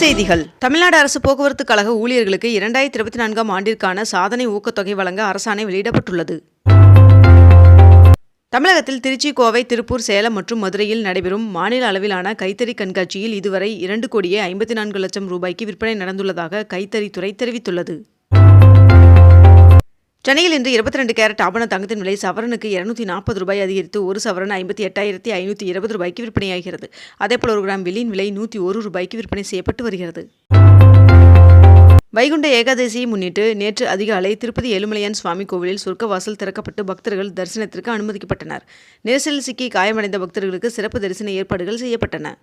செய்திகள். தமிழ்நாடு அரசு போக்குவரத்து கழக ஊழியர்களுக்கு இரண்டாயிரத்தி இருபத்தி நான்காம் ஆண்டிற்கான சாதனை ஊக்கத்தொகை வழங்க அரசாணை வெளியிடப்பட்டுள்ளது. தமிழகத்தில் திருச்சி கோவை திருப்பூர் சேலம் மற்றும் மதுரையில் நடைபெறும் மாநில அளவிலான கைத்தறி கண்காட்சியில் இதுவரை இரண்டு கோடியே ஐம்பத்தி நான்கு லட்சம் ரூபாய்க்கு விற்பனை நடந்துள்ளதாக கைத்தறித்துறை தெரிவித்துள்ளது. சென்னையில் இன்று இருபத்தி ரெண்டு கேரட் ஆபண தங்கத்தின் விலை சவரனுக்கு இருநூத்தி நாற்பது ரூபாய் அதிகரித்து ஒரு சவரன் ஐம்பத்தி எட்டாயிரத்தி ஐநூற்றி இருபது ரூபாய்க்கு விற்பனையாகிறது. அதேபோல் ஒரு கிராம் வெள்ளியின் விலை நூற்றி ஒரு ரூபாய்க்கு விற்பனை செய்யப்பட்டு வருகிறது. வைகுண்ட ஏகாதசியை முன்னிட்டு நேற்று அதிகாலை திருப்பதி ஏழுமலையான் சுவாமி கோவிலில் சொர்க்கவாசல் திறக்கப்பட்டு பக்தர்கள் தரிசனத்திற்கு அனுமதிக்கப்பட்டனர். நெரிசலில் சிக்கி காயமடைந்த பக்தர்களுக்கு சிறப்பு தரிசன ஏற்பாடுகள் செய்யப்பட்டன.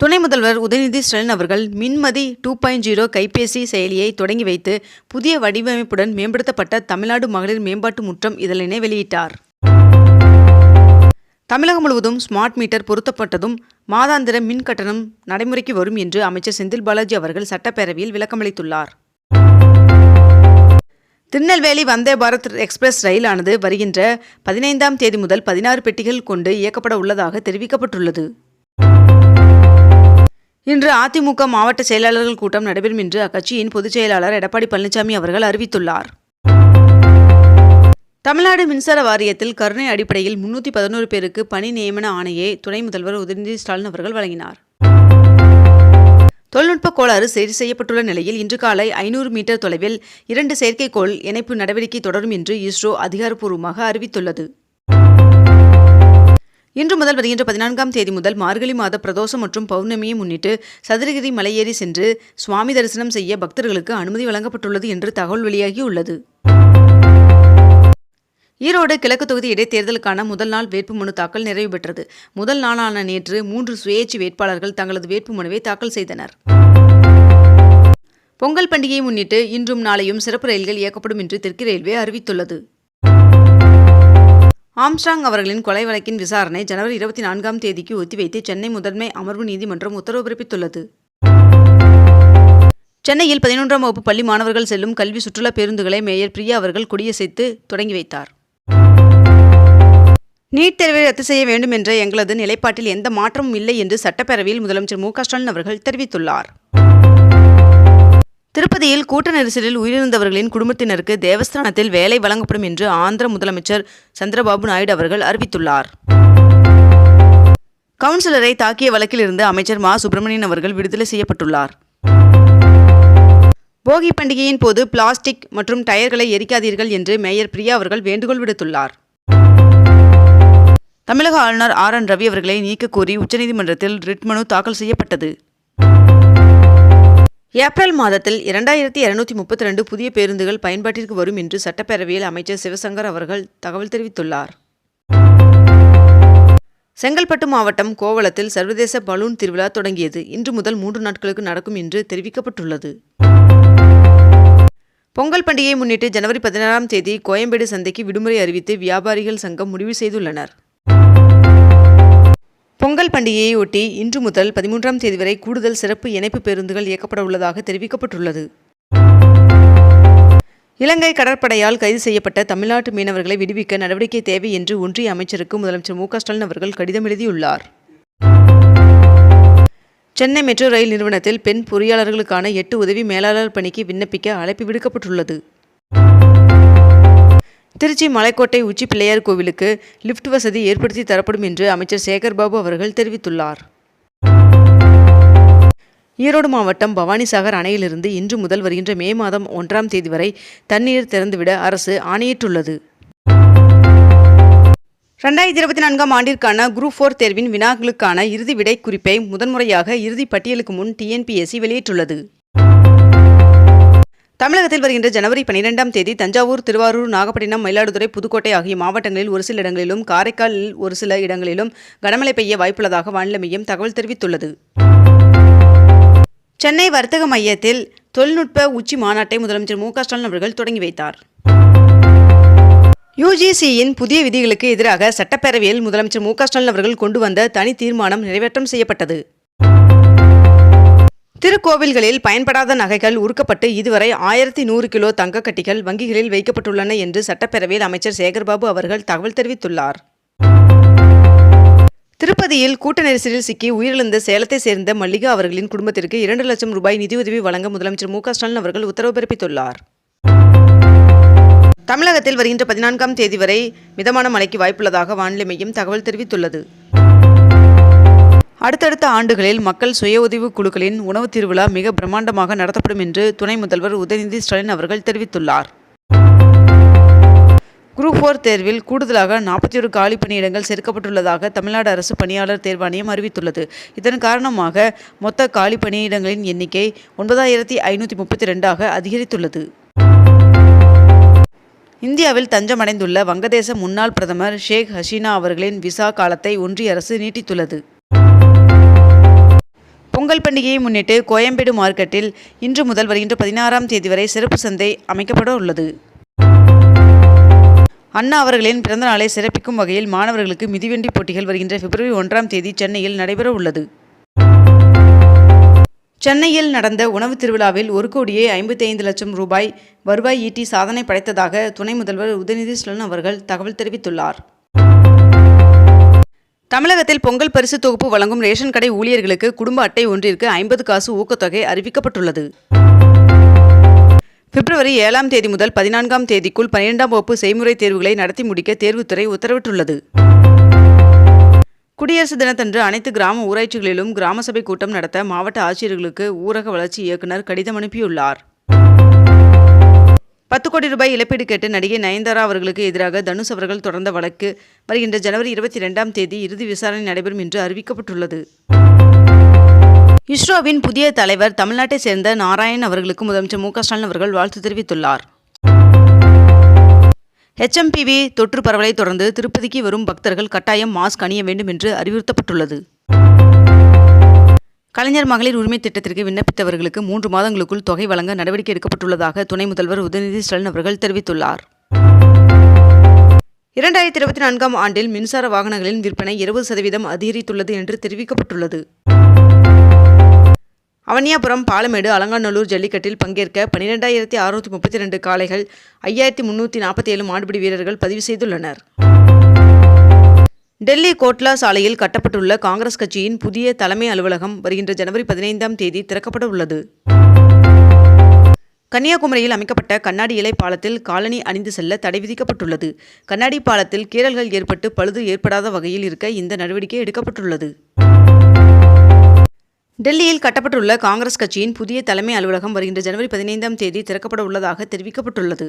துணை முதல்வர் உதயநிதி ஸ்டாலின் அவர்கள் மின்மதி டூ பாயிண்ட் ஜீரோ கைபேசி செயலியை தொடங்கி வைத்து புதிய வடிவமைப்புடன் மேம்படுத்தப்பட்ட தமிழ்நாடு மகளிர் மேம்பாட்டு முற்றம் இதழினை வெளியிட்டார். தமிழகம் முழுவதும் ஸ்மார்ட் மீட்டர் பொருத்தப்பட்டதும் மாதாந்திர மின் கட்டணம் நடைமுறைக்கு வரும் என்று அமைச்சர் செந்தில் பாலாஜி அவர்கள் சட்டப்பேரவையில் விளக்கமளித்துள்ளார் திருநெல்வேலி வந்தே பாரத் எக்ஸ்பிரஸ் ரயிலானது வருகின்ற பதினைந்தாம் தேதி முதல் பதினாறு பெட்டிகள் கொண்டு இயக்கப்பட உள்ளதாக தெரிவிக்கப்பட்டுள்ளது. இன்று அதிமுக மாவட்ட செயலாளர்கள் கூட்டம் நடைபெறும் என்று அக்கட்சியின் பொதுச் செயலாளர் எடப்பாடி பழனிசாமி அவர்கள் அறிவித்துள்ளார். தமிழ்நாடு மின்சார வாரியத்தில் கருணை அடிப்படையில் முன்னூற்றி பதினோரு பேருக்கு பணி நியமன ஆணையை துணை முதல்வர் உதயநிதி ஸ்டாலின் அவர்கள் வழங்கினார். தொழில்நுட்ப கோளாறு சரி செய்யப்பட்டுள்ள நிலையில் இன்று காலை ஐநூறு மீட்டர் தொலைவில் இரண்டு செயற்கைக்கோள் இணைப்பு நடவடிக்கை தொடரும் என்று இஸ்ரோ அதிகாரப்பூர்வமாக அறிவித்துள்ளது. முதல் வருகின்ற பதினான்காம் தேதி முதல் மார்கழி மாத பிரதோஷம் மற்றும் பௌர்ணமியை முன்னிட்டு சதுரகிரி மலையேறி சென்று சுவாமி தரிசனம் செய்ய பக்தர்களுக்கு அனுமதி வழங்கப்பட்டுள்ளது என்று தகவல் வெளியாகியுள்ளது. ஈரோடு கிழக்கு தொகுதி இடைத்தேர்தலுக்கான முதல் நாள் வேட்புமனு தாக்கல் நிறைவு பெற்றது. முதல் நாளான நேற்று மூன்று சுயேட்சை வேட்பாளர்கள் தங்களது வேட்புமனுவை தாக்கல் செய்தனர். பொங்கல் பண்டிகையை முன்னிட்டு இன்றும் நாளையும் சிறப்பு ரயில்கள் இயக்கப்படும் என்று தெற்கு ரயில்வே அறிவித்துள்ளது. ஆம்ஸ்ட்ராங் அவர்களின் கொலை வழக்கின் விசாரணை ஜனவரி இருபத்தி நான்காம் தேதிக்கு ஒத்திவைத்து சென்னை முதன்மை அமர்வு நீதிமன்றம் உத்தரவு பிறப்பித்துள்ளது. சென்னையில் பதினொன்றாம் வகுப்பு பள்ளி மாணவர்கள் செல்லும் கல்வி சுற்றுலா பேருந்துகளை மேயர் பிரியா அவர்கள் கொடியசைத்து தொடங்கி வைத்தார். நீட் தேர்வை ரத்து செய்ய வேண்டும் என்ற எங்களது நிலைப்பாட்டில் எந்த மாற்றமும் இல்லை என்று சட்டப்பேரவையில் முதலமைச்சர் மு க ஸ்டாலின் அவர்கள் தெரிவித்துள்ளார். திருப்பதியில் கூட்ட நெரிசலில் உயிரிழந்தவர்களின் குடும்பத்தினருக்கு தேவஸ்தானத்தில் வேலை வழங்கப்படும் என்று ஆந்திர முதலமைச்சர் சந்திரபாபு நாயுடு அவர்கள் அறிவித்துள்ளார். கவுன்சிலரை தாக்கிய வழக்கிலிருந்து அமைச்சர் மா. சுப்பிரமணியன் அவர்கள் விடுதலை செய்யப்பட்டுள்ளார். போகி பண்டிகையின் போது பிளாஸ்டிக் மற்றும் டயர்களை எரிக்காதீர்கள் என்று மேயர் பிரியா அவர்கள் வேண்டுகோள் விடுத்துள்ளார். தமிழக ஆளுநர் ஆர். என். ரவி அவர்களை நீக்க கோரி உச்சநீதிமன்றத்தில் ரிட் மனு தாக்கல் செய்யப்பட்டது. ஏப்ரல் மாதத்தில் இரண்டாயிரத்தி இருநூத்தி முப்பத்தி ரெண்டு புதிய பேருந்துகள் பயன்பாட்டிற்கு வரும் என்று சட்டப்பேரவையில் அமைச்சர் சிவசங்கர் அவர்கள் தகவல் தெரிவித்துள்ளார். செங்கல்பட்டு மாவட்டம் கோவளத்தில் சர்வதேச பலூன் திருவிழா தொடங்கியது. இன்று முதல் மூன்று நாட்களுக்கு நடக்கும் என்று தெரிவிக்கப்பட்டுள்ளது. பொங்கல் பண்டிகையை முன்னிட்டு ஜனவரி பதினாறாம் தேதி கோயம்பேடு சந்தைக்கு விடுமுறை அறிவித்து வியாபாரிகள் சங்கம் முடிவு செய்துள்ளனர். பொங்கல் பண்டிகையை ஒட்டி இன்று முதல் பதிமூன்றாம் தேதி வரை கூடுதல் சிறப்பு இணைப்பு பேருந்துகள் இயக்கப்பட உள்ளதாக தெரிவிக்கப்பட்டுள்ளது. இலங்கை கடற்படையால் கைது செய்யப்பட்ட தமிழ்நாட்டு மீனவர்களை விடுவிக்க நடவடிக்கை தேவை என்று ஒன்றிய அமைச்சருக்கு முதலமைச்சர் மு ஸ்டாலின் அவர்கள் கடிதம் எழுதியுள்ளார். சென்னை மெட்ரோ ரயில் நிறுவனத்தில் பெண் பொறியாளர்களுக்கான எட்டு உதவி மேலாளர் பணிக்கு விண்ணப்பிக்க அழைப்பு விடுக்கப்பட்டுள்ளது. திருச்சி மலைக்கோட்டை உச்சி பிள்ளையார் கோவிலுக்கு லிஃப்ட் வசதி ஏற்படுத்தி தரப்படும் என்று அமைச்சர் சேகர்பாபு அவர்கள் தெரிவித்துள்ளார். ஈரோடு மாவட்டம் பவானிசாகர் அணையிலிருந்து இன்று முதல் வருகின்ற மே மாதம் ஒன்றாம் தேதி வரை தண்ணீர் திறந்துவிட அரசு ஆணையிட்டுள்ளது. ரெண்டாயிரத்தி இருபத்தி நான்காம் ஆண்டிற்கான குரூப் ஃபோர் தேர்வின் வினாக்களுக்கான இறுதி விடை குறிப்பை முதன்முறையாக இறுதி பட்டியலுக்கு முன் டிஎன்பிஎஸ்சி வெளியிட்டுள்ளது. தமிழகத்தில் வருகின்ற ஜனவரி பனிரெண்டாம் தேதி தஞ்சாவூர் திருவாரூர் நாகப்பட்டினம் மயிலாடுதுறை புதுக்கோட்டை ஆகிய மாவட்டங்களில் ஒரு சில இடங்களிலும் காரைக்காலில் ஒரு சில இடங்களிலும் கனமழை பெய்ய வாய்ப்புள்ளதாக வானிலை மையம் தகவல் தெரிவித்துள்ளது. சென்னை வர்த்தக மையத்தில் தொழில்நுட்ப உச்சி மாநாட்டை முதலமைச்சர் மு க ஸ்டாலின் அவர்கள் தொடங்கி வைத்தார். யுஜிசியின் புதிய விதிகளுக்கு எதிராக சட்டப்பேரவையில் முதலமைச்சர் மு க ஸ்டாலின் அவர்கள் கொண்டு வந்த தனி தீர்மானம் நிறைவேற்றம் செய்யப்பட்டது. திருக்கோவில்களில் பயன்படாத நகைகள் உருக்கப்பட்டு இதுவரை ஆயிரத்தி நூறு கிலோ தங்கக்கட்டிகள் வங்கிகளில் வைக்கப்பட்டுள்ளன என்று சட்டப்பேரவையில் அமைச்சர் சேகர்பாபு அவர்கள் தகவல் தெரிவித்துள்ளார். திருப்பதியில் கூட்ட நெரிசலில் சிக்கி உயிரிழந்த சேலத்தை சேர்ந்த மல்லிகா அவர்களின் குடும்பத்திற்கு இரண்டு லட்சம் ரூபாய் நிதியுதவி வழங்க முதலமைச்சர் மு ஸ்டாலின் அவர்கள் உத்தரவு பிறப்பித்துள்ளார். தமிழகத்தில் வருகின்ற பதினான்காம் தேதி வரை மிதமான மழைக்கு வாய்ப்புள்ளதாக வானிலை மையம் தகவல் தெரிவித்துள்ளது. அடுத்தடுத்த ஆண்டுகளில் மக்கள் சுய உதவி குழுக்களின் உணவு திருவிழா மிக பிரம்மாண்டமாக நடத்தப்படும் என்று துணை முதல்வர் உதயநிதி ஸ்டாலின் அவர்கள் தெரிவித்துள்ளார். குரூப் ஃபோர் தேர்வில் கூடுதலாக நாற்பத்தி ஒரு காலி பணியிடங்கள் சேர்க்கப்பட்டுள்ளதாக தமிழ்நாடு அரசு பணியாளர் தேர்வாணையம் அறிவித்துள்ளது. இதன் காரணமாக மொத்த காலி பணியிடங்களின் எண்ணிக்கை ஒன்பதாயிரத்தி ஐநூற்றி முப்பத்தி ரெண்டாக அதிகரித்துள்ளது. இந்தியாவில் தஞ்சமடைந்துள்ள வங்கதேச முன்னாள் பிரதமர் ஷேக் ஹசீனா அவர்களின் விசா காலத்தை ஒன்றிய அரசு நீட்டித்துள்ளது. பொங்கல் பண்டிகையை முன்னிட்டு கோயம்பேடு மார்க்கெட்டில் இன்று முதல் வருகின்ற பதினாறாம் தேதி வரை சிறப்பு சந்தை அமைக்கப்பட உள்ளது. அண்ணா அவர்களின் பிறந்த நாளை சிறப்பிக்கும் வகையில் மாணவர்களுக்கு மிதிவண்டி போட்டிகள் வருகின்ற பிப்ரவரி ஒன்றாம் தேதி சென்னையில் நடைபெற உள்ளது. சென்னையில் நடந்த உணவு திருவிழாவில் ஒரு கோடியே ஐம்பத்தி ஐந்து லட்சம் ரூபாய் வருவாய் ஈட்டி சாதனை படைத்ததாக துணை முதல்வர் உதயநிதி ஸ்டாலின் அவர்கள் தகவல் தெரிவித்துள்ளார். தமிழகத்தில் பொங்கல் பரிசு தொகுப்பு வழங்கும் ரேஷன் கடை ஊழியர்களுக்கு குடும்ப அட்டை ஒன்றிற்கு ஐம்பது காசு ஊக்கத்தொகை அறிவிக்கப்பட்டுள்ளது. பிப்ரவரி ஏழாம் தேதி முதல் பதினான்காம் தேதிக்குள் பன்னிரெண்டாம் வகுப்பு செய்முறை தேர்வுகளை நடத்தி முடிக்க தேர்வுத்துறை உத்தரவிட்டுள்ளது. குடியரசு தினத்தன்று அனைத்து கிராம ஊராட்சிகளிலும் கிராம சபை கூட்டம் நடத்த மாவட்ட ஆட்சியர்களுக்கு ஊரக வளர்ச்சி இயக்குநர் கடிதம் அனுப்பியுள்ளார். பத்து கோடி ரூபாய் இழப்பீடு கேட்டு நடிகை நயன்தாரா அவர்களுக்கு எதிராக தனுஷ் அவர்கள் தொடர்ந்த வழக்கு. வருகின்ற ஜனவரி இருபத்தி ரெண்டாம் தேதி இறுதி விசாரணை நடைபெறும் என்று அறிவிக்கப்பட்டுள்ளது. இஸ்ரோவின் புதிய தலைவர் தமிழ்நாட்டை சேர்ந்த நாராயண் அவர்களுக்கு முதலமைச்சர் மு க ஸ்டாலின் அவர்கள் வாழ்த்து தெரிவித்துள்ளார். ஹெச்எம்பிவி தொற்று பரவலை தொடர்ந்து திருப்பதிக்கு வரும் பக்தர்கள் கட்டாயம் மாஸ்க் அணிய வேண்டும் என்று அறிவுறுத்தப்பட்டுள்ளது. கலைஞர் மகளிர் உரிமை திட்டத்திற்கு விண்ணப்பித்தவர்களுக்கு மூன்று மாதங்களுக்குள் தொகை வழங்க நடவடிக்கை எடுக்கப்பட்டுள்ளதாக துணை முதல்வர் உதயநிதி ஸ்டாலின் அவர்கள் தெரிவித்துள்ளார். இரண்டாயிரத்தி இருபத்தி நான்காம் ஆண்டில் மின்சார வாகனங்களின் விற்பனை இருபது சதவீதம் அதிகரித்துள்ளது என்று தெரிவிக்கப்பட்டுள்ளது. அவனியாபுரம் பாலமேடு அலங்காநல்லூர் ஜல்லிக்கட்டில் பங்கேற்க பன்னிரெண்டாயிரத்தி அறுநூற்றி முப்பத்தி ரெண்டு காளைகள் ஐயாயிரத்தி முன்னூற்றி நாற்பத்தி ஏழு மாடுபிடி வீரர்கள் பதிவு செய்துள்ளனர். டெல்லி கோட்லா சாலையில் கட்டப்பட்டுள்ள காங்கிரஸ் கட்சியின் புதிய தலைமை அலுவலகம் வருகின்ற ஜனவரி பதினைந்தாம் தேதி திறக்கப்பட உள்ளது. கன்னியாகுமரியில் அமைக்கப்பட்ட கண்ணாடி இலை பாலத்தில் காலனி அணிந்து செல்ல தடை விதிக்கப்பட்டுள்ளது. கண்ணாடி பாலத்தில் கீறல்கள் ஏற்பட்டு பழுது ஏற்படாத வகையில் இருக்க இந்த நடவடிக்கை எடுக்கப்பட்டுள்ளது. டெல்லியில் கட்டப்பட்டுள்ள காங்கிரஸ் கட்சியின் புதிய தலைமை அலுவலகம் வருகின்ற ஜனவரி பதினைந்தாம் தேதி திறக்கப்பட உள்ளதாக தெரிவிக்கப்பட்டுள்ளது.